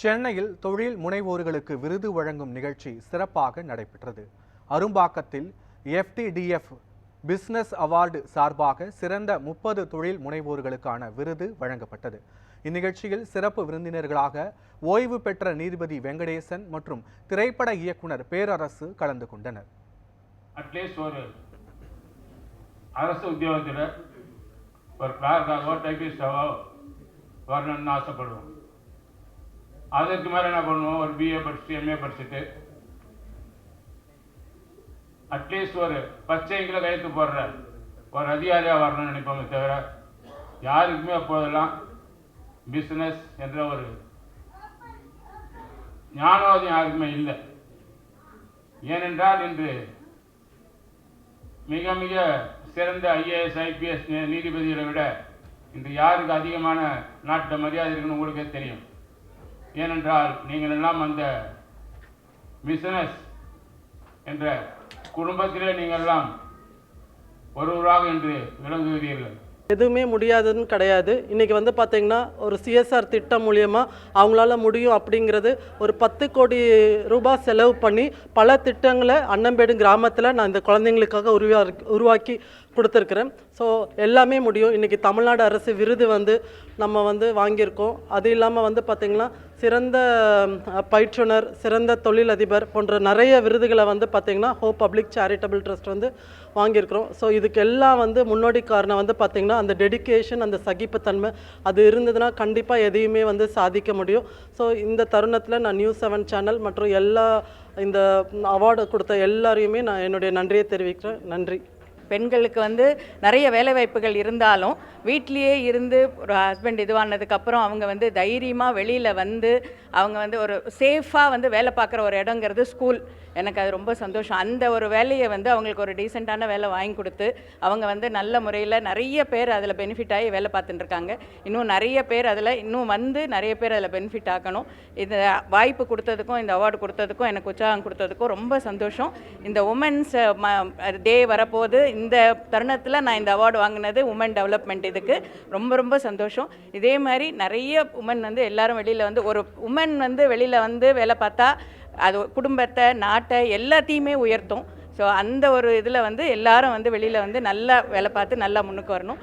சென்னையில் தொழில் முனைவோர்களுக்கு விருது வழங்கும் நிகழ்ச்சி சிறப்பாக நடைபெற்றது. அரும்பாக்கத்தில் எஃப்டிடிஎஃப் பிஸ்னஸ் அவார்டு சார்பாக சிறந்த முப்பது தொழில் முனைவோர்களுக்கான விருது வழங்கப்பட்டது. இந்நிகழ்ச்சியில் சிறப்பு விருந்தினர்களாக ஓய்வு பெற்ற நீதிபதி வெங்கடேசன் மற்றும் திரைப்பட இயக்குனர் பேரரசு கலந்து கொண்டனர். அட்லீஸ்ட் ஒரு அரசு உத்தியோகத்தில் ஒரு கிளார்க்காகவோ வரணும்னு ஆசைப்படுவோம். அதுக்கு மேலே என்ன பண்ணுவோம்? ஒரு பிஏ படிச்சுட்டு எம்ஏ படிச்சுட்டு அட்லீஸ்ட் ஒரு பச்சைங்களை கையெழுத்து போடுற ஒரு அதிகாரியாக வரணும்னு நினைப்போமே தவிர யாருக்குமே அப்போதெல்லாம் பிஸ்னஸ் என்ற ஒரு ஞானோதயம் யாருக்குமே இல்லை. ஏனென்றால் இன்று மிக மிக சிறந்த ஐஏஎஸ் ஐபிஎஸ் நீதிபதிகளை விட இன்று யாருக்கு அதிகமான நாட்டு மரியாதை இருக்குன்னு உங்களுக்கே தெரியும். ஏனென்றால் நீங்கள் எல்லாம் அந்த பிசினஸ் என்ற குடும்பத்திலே நீங்கள் எல்லாம் ஒருவராக என்று விளங்குகிறீர்கள். எதுவுமே முடியாதுன்னு கிடையாது. இன்றைக்கி வந்து பார்த்திங்கன்னா ஒரு சிஎஸ்ஆர் திட்டம் மூலியமாக அவங்களால முடியும் அப்படிங்கிறது ஒரு பத்து கோடி ரூபாய் செலவு பண்ணி பல திட்டங்களை அன்னம்பேடு கிராமத்தில் நான் இந்த குழந்தைங்களுக்காக உருவா உருவாக்கி கொடுத்துருக்குறேன். ஸோ எல்லாமே முடியும். இன்றைக்கி தமிழ்நாடு அரசு விருது வந்து நம்ம வந்து வாங்கியிருக்கோம். அது இல்லாமல் வந்து பார்த்திங்கன்னா சிறந்த பயிற்றுனர் சிறந்த தொழிலதிபர் போன்ற நிறைய விருதுகளை வந்து பார்த்திங்கன்னா ஹோப் பப்ளிக் சேரிட்டபிள் ட்ரஸ்ட் வந்து வாங்கியிருக்கிறோம். ஸோ இதுக்கு எல்லாம் வந்து முன்னோடி காரணம் வந்து பார்த்திங்கன்னா அந்த டெடிகேஷன் அந்த சகிப்புத்தன்மை அது இருந்ததுன்னா கண்டிப்பாக எதையுமே வந்து சாதிக்க முடியும். ஸோ இந்த தருணத்தில் நான் நியூஸ் செவன் சேனல் மற்றும் எல்லா இந்த அவார்டு கொடுத்த எல்லாரையுமே நான் என்னுடைய நன்றியை தெரிவிக்கிறேன். நன்றி. பெண்களுக்கு வந்து நிறைய வேலைவாய்ப்புகள் இருந்தாலும் வீட்லேயே இருந்து ஒரு ஹஸ்பண்ட் இதுவானதுக்கப்புறம் அவங்க வந்து தைரியமாக வெளியில் வந்து அவங்க வந்து ஒரு சேஃபாக வந்து வேலை பார்க்குற ஒரு இடங்கிறது ஸ்கூல் எனக்கு அது ரொம்ப சந்தோஷம். அந்த ஒரு வேலையை வந்து அவங்களுக்கு ஒரு டீசெண்டான வேலை வாங்கி கொடுத்து அவங்க வந்து நல்ல முறையில் நிறைய பேர் அதில் பெனிஃபிட் ஆகி வேலை பார்த்துட்டுருக்காங்க இன்னும் நிறைய பேர் அதில் இன்னும் வந்து நிறைய பேர் அதில் பெனிஃபிட் ஆக்கணும் இந்த வாய்ப்பு கொடுத்ததுக்கும் இந்த அவார்டு கொடுத்ததுக்கும் எனக்கு உற்சாகம் கொடுத்ததுக்கும் ரொம்ப சந்தோஷம். இந்த உமன்ஸ் டே வரப்போது இந்த தருணத்தில் நான் இந்த அவார்டு வாங்கினது உமன் டெவலப்மெண்ட் இதுக்கு. ரொம்ப ரொம்ப சந்தோஷம். இதே மாதிரி நிறைய உமன் வந்து எல்லாரும் வெளியில் வந்து ஒரு உமன் வந்து வெளியில் வந்து வேலை பார்த்தா அது குடும்பத்தை நாட்டை எல்லாத்தையுமே உயர்த்தும். ஸோ அந்த ஒரு இதில் வந்து எல்லாரும் வந்து வெளியில் வந்து நல்லா வேலை பார்த்து நல்லா முன்னுக்கு வரணும்.